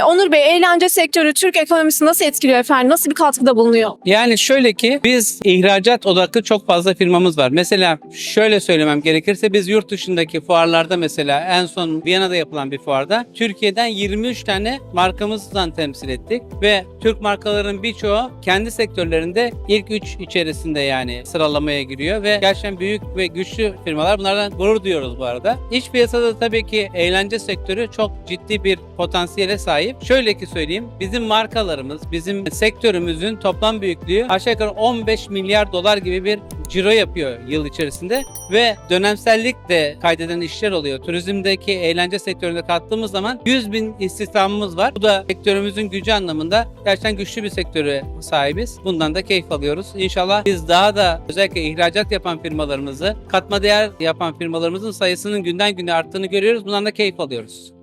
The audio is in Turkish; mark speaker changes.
Speaker 1: E, Onur Bey, eğlence sektörü Türk ekonomisini nasıl etkiliyor efendim? Nasıl bir katkıda bulunuyor?
Speaker 2: Yani şöyle ki biz ihracat odaklı çok fazla firmamız var. Mesela şöyle söylemem gerekirse biz yurt dışındaki fuarlarda mesela en son Viyana'da yapılan bir fuarda Türkiye'den 23 tane markamızdan temsil ettik ve Türk markaların birçoğu kendi sektörlerinde ilk 3 içerisinde yani sıralamaya giriyor ve gerçekten büyük ve güçlü firmalar. Bunlardan gurur duyuyoruz bu arada. İç piyasada tabii ki eğlence sektörü çok ciddi bir potansiyele sahip. Şöyle ki söyleyeyim, bizim markalarımız, bizim sektörümüzün toplam büyüklüğü aşağı yukarı 15 milyar dolar gibi bir ciro yapıyor yıl içerisinde ve dönemsellik de kaydeden işler oluyor. Turizmdeki eğlence sektöründe kattığımız zaman 100 bin istihdamımız var. Bu da sektörümüzün gücü anlamında gerçekten güçlü bir sektöre sahibiz. Bundan da keyif alıyoruz. İnşallah biz daha da özellikle ihracat yapan firmalarımızı, katma değer yapan firmalarımızın sayısının günden güne arttığını görüyoruz. Bundan da keyif alıyoruz.